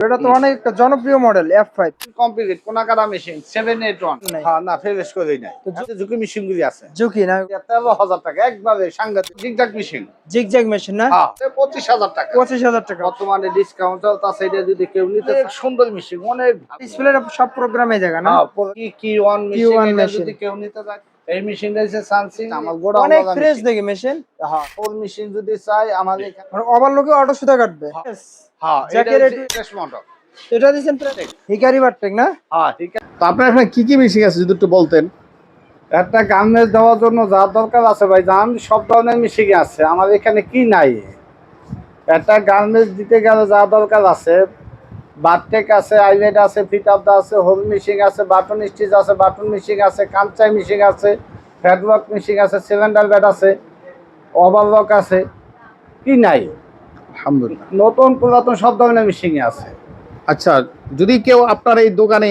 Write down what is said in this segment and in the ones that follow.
এটা তো অনেক জনপ্রিয় মডেল এফ ফাইভ কমপ্লিট কোনাকাটা মেশিন সেভেন এইট ওয়ান। হ্যাঁ না ফেরেস করেই নাই। ঝুঁকি মেশিন গুলি আছে। ঝুঁকি না। তেরো হাজার টাকা একবারে সাংঘাতিক জিগজাগ মেশিন জিগজ্যাগ মেশিন না? হ্যাঁ পঁচিশ হাজার টাকা। পঁচিশ হাজার টাকা। বর্তমানে ডিসকাউন্ট তা সাইডে যদি কেউ নিতে সুন্দর মেশিন অনেক ডিসপ্লে সব প্রোগ্রামে জায়গা না? হ্যাঁ, কি কি ওয়ান মেশিন যদি কেউ নিতে চায় এই মেশিন রয়েছে সানসিং আমার গোড়া অনেক ফ্রেশ দেখে মেশিন হ্যাঁ ফোর মেশিন যদি চাই আমাদের এখানে ওভার লোকে অটো সুতা কাটবে Yes. হ্যাঁ এটা একটু- মডেল এটা দিচ্ছেন হিকারি বারটেক না? হ্যাঁ ঠিক আছে। তো আপনার এখানে কি কি মেশিন আছে যদি একটু বলতেন? একটা গার্মেন্টস দেওয়ার জন্য যা দরকার আছে ভাই জান সব ধরনের মেশিন আছে? আমার এখানে কি নাই? একটা গার্মেন্টস দিতে গেলে যা দরকার আছে। বারটেক আছে আইলেট আছে ফিট আপ আছে হোল মেশিন আছে বাটন স্টিচ আছে বাটন মেশিন আছে মেশিন আছে ফ্যাটওয়ার্ক মেশিন আছে সিলিন্ডার ব্যাট আছে ওভারলক আছে কি নাই? আলহামদুলিল্লাহ। নতুন পুরাতন সব ধরনের মেশিন আছে। আচ্ছা যদি কেউ আপনার এই দোকানে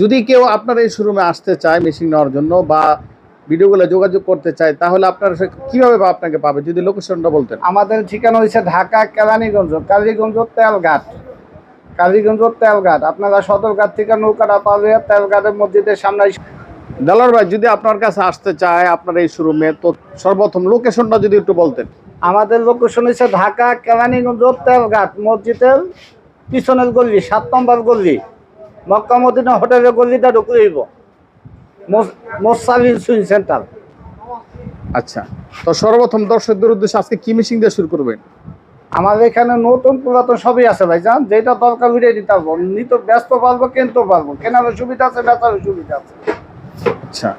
যদি কেউ আপনার এই শোরুমে আসতে চায় মেশিন নেওয়ার জন্য বা ভিডিওগুলো যোগাযোগ করতে চায় তাহলে আপনার সে কীভাবে আপনাকে পাবে? যদি লোকেশনটা বলতেন। আমাদের ঠিকানা হয়েছে ঢাকা কেরানীগঞ্জ কালীগঞ্জ তেলঘাট। কালীগঞ্জ তেলঘাট। আপনারা সদরঘাট থেকে নৌকাটা পাবে তেলঘাটের মসজিদের সামনে দালার ভাই যদি আপনার কাছে আসতে চায় আপনার এই শোরুমে তো সর্বপ্রথম লোকেশনটা যদি একটু বলতেন। আমাদের লোকেশন হয়েছে ঢাকা কেরানীগঞ্জ তেলঘাট মসজিদের পিছনের গল্লি সাত নম্বর গল্লি মক্কা মদিনা হোটেলের গল্লিটা ঢুকে দিব মোসালিন সুইং সেন্টার। আচ্ছা তো সর্বপ্রথম দর্শকদের উদ্দেশ্যে আজকে কি মিশিং দিয়ে শুরু করবেন? আমাদের এখানে নতুন পুরাতন সবই আছে ভাই জান যেটা দরকার ভিড়ে দিতে পারব। নিতে ব্যস্ত পারব কিনতে পারব। কেনারও সুবিধা আছে বেচারও সুবিধা আছে। আচ্ছা।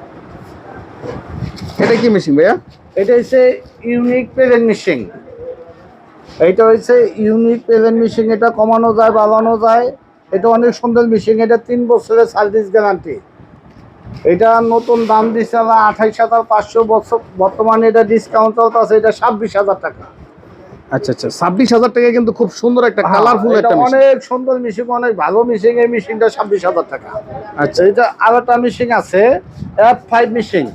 এটা কি মেশিন ভাইয়া? এটা হচ্ছে ইউনিক প্রেজেন্ট মেশিন এটা হচ্ছে ইউনিক প্রেজেন্ট মেশিন এটা কমানো যায় বাড়ানো যায়। এটা অনেক সুন্দর মেশিন এটা তিন বছরের সার্ভিস গ্যারান্টি এটা নতুন দাম দিচ্ছে আঠাইশ হাজার পাঁচশো বছর বর্তমানে এটা ডিসকাউন্ট চলতেছে এটা ছাব্বিশ হাজার টাকা। আচ্ছা আচ্ছা ছাব্বিশ হাজার টাকা কিন্তু খুব সুন্দর একটা হ্যাঁ, কালারফুল একটা অনেক সুন্দর মেশিন অনেক ভালো মেশিন এই মেশিনটা ছাব্বিশ হাজার টাকা। আচ্ছা। এটা আর একটা মেশিন আছে এফ ফাইভ মেশিন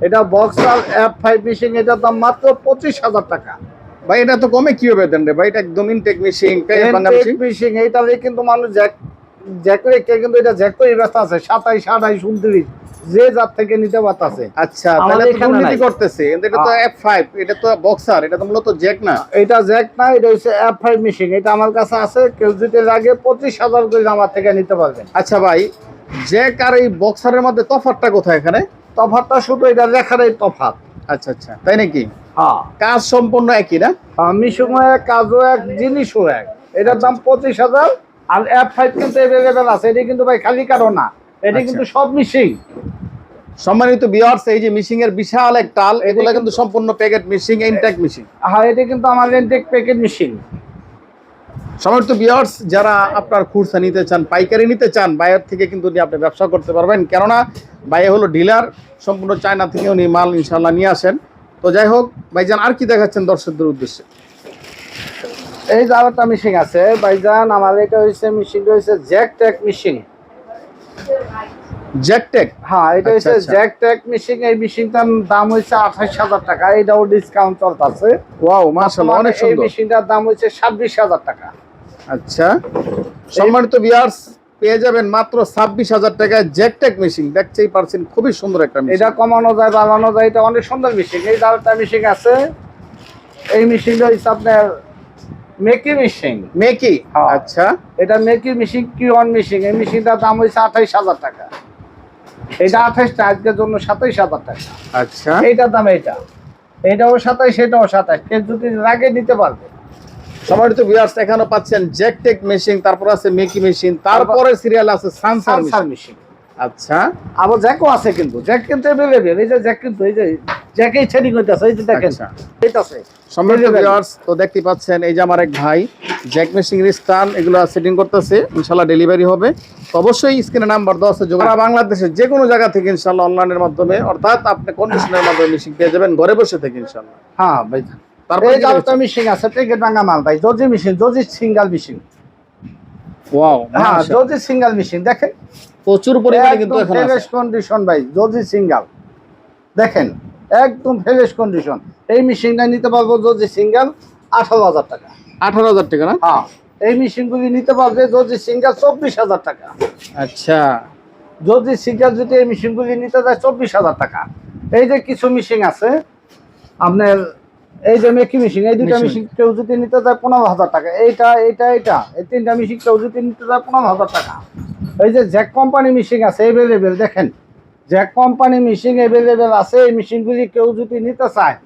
এটা বক্সার এফ ফাইভ মেশিন এটার দাম মাত্র পঁচিশ হাজার টাকা। ভাই এটা তো কমে কীভাবে দেন রে? ভাই এটা একদম ইনটেক মেশিন মেশিন এইটা কিন্তু মানুষ জ্যাক জ্যাক রেখে কিন্তু এটা জ্যাক করে ব্যস্ত আছে সাতাইশ আঠাইশ উনত্রিশ যে থেকে নিতে পারতাছে। আচ্ছা তাহলে তো দুর্নীতি করতেছে এটা তো। এফ ফাইভ এটা তো বক্সার এটা তো মূলত জ্যাক না? এটা জ্যাক না এটা হচ্ছে এফ ফাইভ মেশিন এটা আমার কাছে আছে কেউ যদি লাগে পঁচিশ হাজার করে আমার থেকে নিতে পারবেন আচ্ছা ভাই জ্যাক আর এই বক্সারের মধ্যে তফাৎটা কোথায় এখানে? তফাতটা শুধু এটা লেখার এই তফাত। আচ্ছা আচ্ছা। তাই নাকি? হ্যাঁ। কাজ সম্পূর্ণ একই না? মিশুমো এক কাজও এক জিনিসও এক। এটার দাম পঁচিশ হাজার আর এফ ফাইভ কিন্তু অ্যাভেলেবেল আছে। এটা কিন্তু ভাই খালি কারও না। এটা আচ্ছা। কিন্তু সব মিশিং সম্মানিত বিয়ার্স এই যে মিশিং এর বিশাল এক টাল এগুলো কিন্তু সম্পূর্ণ প্যাকেট মিশিং ইনটেক মিশিং হ্যাঁ এটা কিন্তু আমার রেন্টেক প্যাকেট মেশিন সম্মানিত বিয়ার্স যারা আপনার খুরসা নিতে চান পাইকারি নিতে চান বাইরের থেকে কিন্তু উনি আপনি ব্যবসা করতে পারবেন। কেননা বাইরে হলো ডিলার সম্পূর্ণ চায়না থেকে উনি মাল ইনশাল্লাহ নিয়ে আসেন। তো যাই হোক ভাইজান আর কি দেখাচ্ছেন দর্শকদের উদ্দেশ্যে? এই যে আরেকটা মেশিন আছে ভাইজান আমার এটা হচ্ছে মেশিনটা হচ্ছে জ্যাক ট্যাক মেশিন জ্যাকটেক হ্যাঁ এটা হচ্ছে। জ্যাক ট্যাক মেশিন এই মেশিনটার দাম হচ্ছে আঠাশ হাজার টাকা এটাও ডিসকাউন্ট চলতেছে। ওয়াও মাশাআল্লাহ অনেক এই সুন্দর। মেশিনটার দাম হচ্ছে ছাব্বিশ হাজার টাকা। আচ্ছা। সম্মানিত বিয়ার্স পেয়ে যাবেন মাত্র ছাব্বিশ হাজার টাকায় জ্যাকটেক মেশিন দেখতেই পারছেন খুবই সুন্দর একটা মেশিন এটা কমানো যায় বাড়ানো যায় এটা অনেক সুন্দর মেশিন এই আরেকটা মেশিন আছে। এই মেশিনটা হচ্ছে আপনার মেকি মেশিন মেকি। আচ্ছা। এটা মেকি মেশিন কি অন মেশিন এই মেশিনটার দাম হচ্ছে আঠাইশ হাজার টাকা। এটা আঠাইশটা আজকের জন্য সাতাইশ হাজার টাকা। আচ্ছা। এইটার দাম এইটা। এটাও সাতাইশ এটাও সাতাইশ। কেউ যদি লাগে নিতে পারবে। সম্মানিত ভিউয়ার্স এখানে পাচ্ছেন জ্যাকটেক মেশিন তারপর আছে মেকি মেশিন তারপরে সিরিয়াল আছে সানসার মেশিন আচ্ছা। আবার জ্যাকও আছে কিন্তু। জ্যাক কিন্তু এই যে জ্যাক কিন্তু এই যে জ্যাকেই ছেড়ি করতেছে এই যে দেখেন। আচ্ছা। এইটাছে সম্মানিত ভিউয়ার্স তো দেখতে পাচ্ছেন এই যে আমার এক ভাই জ্যাক মেশিনের স্টান এগুলো সেটিং করতেছে ইনশাআল্লাহ ডেলিভারি হবে। তো অবশ্যই স্ক্রিনে নাম্বার দেওয়া আছে যোগাযোগ। বাংলাদেশের যে কোনো জায়গা থেকে ইনশাআল্লাহ অনলাইনের মাধ্যমে অর্থাৎ আপনি কন্ডিশনের মাধ্যমে মেশিন পেয়ে যাবেন ঘরে বসে থেকে ইনশাআল্লাহ। হ্যাঁ ভাই। তারপরে মেশিন আছে মাল ভাই জজি মেশিন জজি সিঙ্গেল মেশিন ওয়াও হ্যাঁ জজি সিঙ্গেল মেশিন দেখেন। প্রচুর পরিমাণে কিন্তু এখন ফ্রেশ কন্ডিশন ভাই জজি সিঙ্গেল। দেখেন একদম ফ্রেশ কন্ডিশন এই মেশিনটা নিতে পারব জজি সিঙ্গেল আঠারো হাজার টাকা। আঠারো হাজার টাকা না? হ্যাঁ এই মেশিনগুলি নিতে পারবে যদি সিঙ্গার চব্বিশ হাজার টাকা। আচ্ছা। যদি সিঙ্গার যদি এই মেশিনগুলি নিতে যায় চব্বিশ হাজার টাকা। এই যে কিছু মেশিন আছে আপনার এই যে মেকি মেশিন এই দুটা Machine। মেশিন কেউ যদি নিতে যায় পনেরো হাজার টাকা। এইটা এইটা এইটা। এই তিনটা মেশিন কেউ যদি নিতে যায় পনেরো হাজার টাকা। এই যে জ্যাক কোম্পানি মেশিন আছে এভেলেবেল দেখেন। জ্যাক কোম্পানি মেশিন এভেলেবেল আছে এই মেশিনগুলি কেউ যদি নিতে চায়।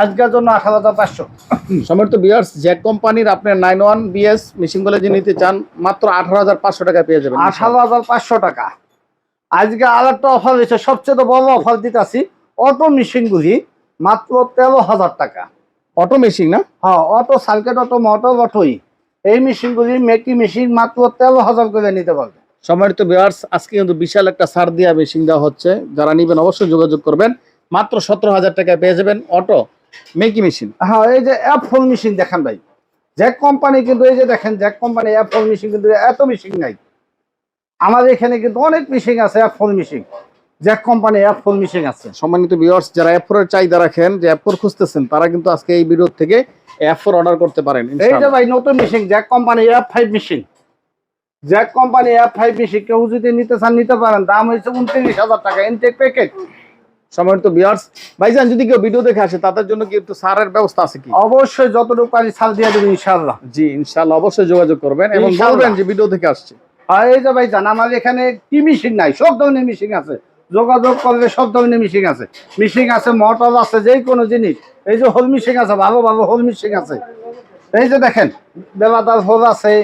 আজকের জন্য আঠারো হাজার পাঁচশো। সমর্থ বিয়ার্স জ্যাক কোম্পানির আপনার নাইন ওয়ান বিএস মেশিনগুলো যে নিতে চান মাত্র আঠারো হাজার পাঁচশো টাকা পেয়ে যাবেন। আঠারো হাজার পাঁচশো টাকা। আজকে আর একটা অফার হয়েছে সবচেয়ে বড় অফার দিতেছি অটো মেশিনগুলি মাত্র তেরো হাজার টাকা। অটো মেশিন না? হ্যাঁ অটো সার্কেট অটো মোটর অটোই। এই মেশিনগুলি মেকি মেশিন মাত্র তেরো হাজার করে নিতে পারবে। সম্মানিত বিয়ার্স আজকে কিন্তু বিশাল একটা সার দিয়া মেশিন দেওয়া হচ্ছে। যারা নিবেন অবশ্যই যোগাযোগ করবেন। মাত্র সতেরো হাজার টাকায় পেয়ে যাবেন অটো মেকি মেশিন। হ্যাঁ এই যে অ্যাপ ফোন মেশিন দেখেন ভাই। জ্যাক কোম্পানি কিন্তু এই যে দেখেন Jack company A four machine কিন্তু এত মেশিন নাই। আমাদের এখানে কিন্তু অনেক মেশিন আছে A four machine. Jack company A four machine আছে। সম্মানিত ভিউয়ার্স যারা চাহিদা রাখেন যে খুঁজতেছেন তারা কিন্তু আজকে এই ভিডিও থেকে অর্ডার করতে পারেন এই যে ভাই নতুন Jack company A five machine Jack company A five কেউ যদি নিতে চান নিতে পারেন। দাম হয়েছে উনত্রিশ হাজার টাকা ইনটেক প্যাকেট সম্মানিত ভিউয়ার্স ভাইজান যদি কেউ ভিডিও দেখে আসে তাদের জন্য কি একটু সারের ব্যবস্থা আছে কি? অবশ্যই যতটুকু পারি ছাড় দিয়ে দেবেন ইনশাল্লাহ জি ইনশাআল্লাহ অবশ্যই যোগাযোগ করবেন এবং ইনশাআল্লাহ। বলবেন যে ভিডিও থেকে আসছে। এই যে আমার এখানে কি মেশিন নাই? সব ধরনের মেশিন আছে। যোগাযোগ করলে সব ধরনের মিশিং আছে। মিশিং আছে মটর আছে যে কোনো জিনিস। এই যে হোল মেশিন আছে ভালো ভালো হোল মেশিন আছে। এই যে দেখেন বেলাদার হোল আছে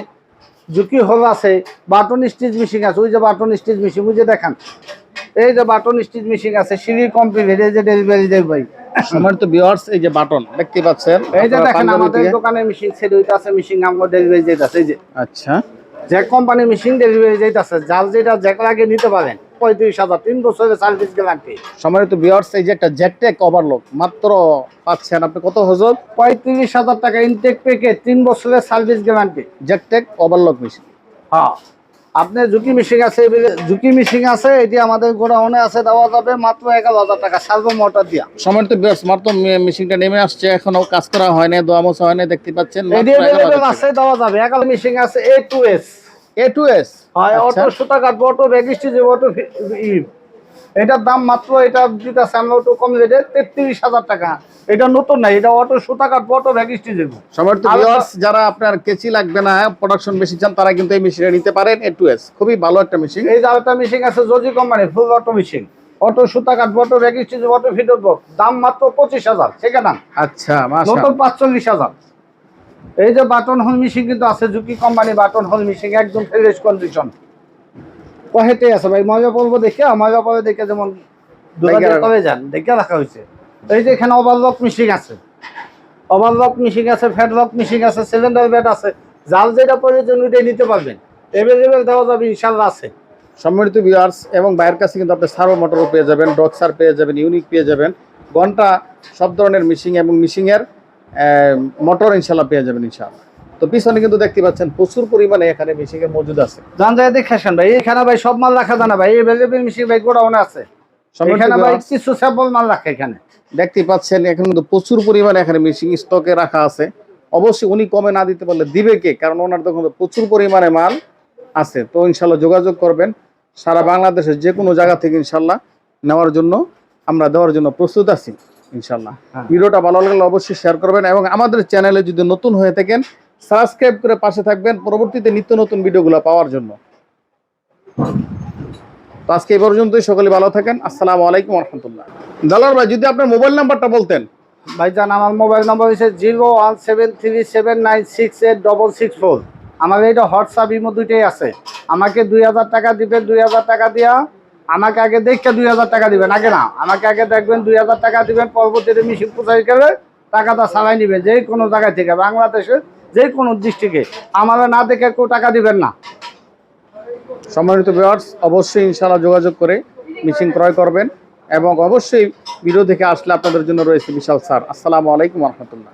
ঝুঁকি হোল আছে বাটন স্টিচ মেশিন আছে। ওই যে বাটন স্টিচ মেশিন ওই যে দেখেন। এই যে বাটন স্টিচ মিশিং আছে সিঁড়ি কমপ্লিট এই যে ডেলিভারি দেব ভাই। আমার তো ভিউয়ার্স এই যে বাটন দেখতে পাচ্ছেন? এই যে দেখেন আমাদের দোকানে মেশিন সেট হইতে আছে মেশিন আমার ডেলিভারি যেতে আছে এই যে। আচ্ছা। যে কোম্পানি মেশিন ডেলিভারি যেতেছে যার যেটা জ্যাক লাগে নিতে পারেন। পঁয়ত্রিশ হাজার তিন বছরের সার্ভিস গ্যারান্টি সম্মানিত ভিউয়ার্স এই যে একটা ওভারলক মাত্র পাচ্ছেন আপনি কত হজর পঁয়ত্রিশ হাজার টাকা ইনটেক প্যাকেজ তিন বছরের সার্ভিস গ্যারান্টি ওভারলক মেশিন হ্যাঁ। আপনার ঝুঁকি মিশিং আছে ঝুঁকি মিশিং আছে এটি আমাদের গোডাউনে আছে দেওয়া যাবে মাত্র এগারো হাজার টাকা সার্ভো মোটর দিয়া। সম্মানিত ভিউয়ার্স মাত্র মে- মেশিনটা নেমে আসছে এখনও কাজ করা হয় না দোয়া মোছা হয় না দেখতে পাচ্ছেন আছে দেওয়া যাবে। এগারো মিশিং আছে A two S A two S হয় অটো সুতা কাটবো অটো রেজিস্ট্রি যে অটো এটার দাম মাত্র এটা দিতেছে আমরা অটো কম রেটে তেত্রিশ হাজার টাকা। এটা নতুন না এটা অটো সুতা কাটবো অটো রেজিস্ট্রি দেবো। ভিউয়ার্স যারা আপনার কেচি লাগবে না প্রোডাকশন বেশি চান তারা কিন্তু এই মেশিনটা নিতে পারেন এ টু এস খুবই ভালো একটা মেশিন এই যে আরেকটা মেশিন আছে জজি company full auto machine auto সুতা কাটবো অটো রেজিস্ট্রি অটো ফিট দাম মাত্র পঁচিশ হাজার সেখানে আচ্ছা নতুন পাঁচচল্লিশ হাজার। এই যে বাটন হোল মেশিন কিন্তু আছে ঝুঁকি কোম্পানি বাটন হোল মেশিন একদম ফ্রেশ কন্ডিশন কহেতে আছে ভাই মজা পড়ব দেখে মজা পড়ে দেখে যেমন দেখে যান দেখে রাখা হয়েছে। এই যে এখানে ওভারলক মেশিন আছে। ওভারলক মেশিন আছে ফ্যাটলক মেশিন আছে সিলিন্ডার বেড আছে। জাল যেটা প্রয়োজন ওইটাই নিতে পারবেন। এভেলেবেল দেওয়া যাবে ইনশাল্লাহ আছে। সম্মানিত ভিউয়ার্স এবং বাইরের কাছে কিন্তু আপনি সার্ভো মোটরও পেয়ে যাবেন ডক্সার পেয়ে যাবেন ইউনিক পেয়ে যাবেন। ঘণ্টা সব ধরনের মিশিং এবং মিশিংয়ের মোটর ইনশাল্লাহ পেয়ে যাবেন ইনশাল্লাহ তো পিছনে কিন্তু দেখতে পাচ্ছেন প্রচুর পরিমাণে এখানে মিশিংয়ের মজুদ আছে। জান যায় দেখে আসেন ভাই এখানে ভাই সব মাল রাখা যায় না ভাই এভেলেবেল মেশিন ভাই গোডাউনে আছে। এখানে ভাই কিছু স্যাম্পল মাল রাখে এখানে। দেখতে পাচ্ছেন এখন কিন্তু প্রচুর পরিমাণে এখানে মিশিং স্টকে রাখা আছে। অবশ্যই উনি কমে না দিতে পারলে দিবে কে? কারণ ওনার তো প্রচুর পরিমাণে মাল আছে। তো ইনশাল্লাহ যোগাযোগ করবেন। সারা বাংলাদেশের যে কোনো জায়গা থেকে ইনশাল্লাহ নেওয়ার জন্য আমরা দেওয়ার জন্য প্রস্তুত আছি। ইনশাল্লাহ হ্যাঁ। ভিডিওটা ভালো লাগলে অবশ্যই শেয়ার করবেন এবং আমাদের চ্যানেলে যদি নতুন হয়ে থাকেন সাবস্ক্রাইব করে পাশে থাকবেন পরবর্তীতে নিত্য নতুন ভিডিওগুলো পাওয়ার জন্য। তো আজকে এই পর্যন্তই সকলে ভালো থাকেন। আসসালামু আলাইকুম রহমতুল্লাহ দালার ভাই যদি আপনার মোবাইল নাম্বারটা বলতেন। ভাইজান আমার মোবাইল নম্বর হচ্ছে zero one seven three seven nine six eight double six four. আমার এটা হোয়াটসঅ্যাপ ইমো দুইটাই আছে। আমাকে দুই হাজার টাকা দিবেন দুই হাজার টাকা দিয়া আমাকে আগে দেখতে দুই হাজার টাকা দিবেন, আগে না। আমাকে আগে দেখবেন, দুই হাজার টাকা দিবেন, পরবর্তীতে মিশিং কোথায় গেলে টাকাটা চালাই নিবেন যে কোনো জায়গা থেকে বাংলাদেশে যে কোনো ডিস্ট্রিক্টে আমাদের না দেখে কেউ টাকা দিবেন না। সম্মানিত ভিউয়ার্স অবশ্যই ইনশাআল্লাহ যোগাযোগ করে মিশিং ক্রয় করবেন এবং অবশ্যই দেখে আসলে আপনাদের জন্য রয়েছে বিশাল স্যার আসসালামু আলাইকুম রহমতুল্লাহ।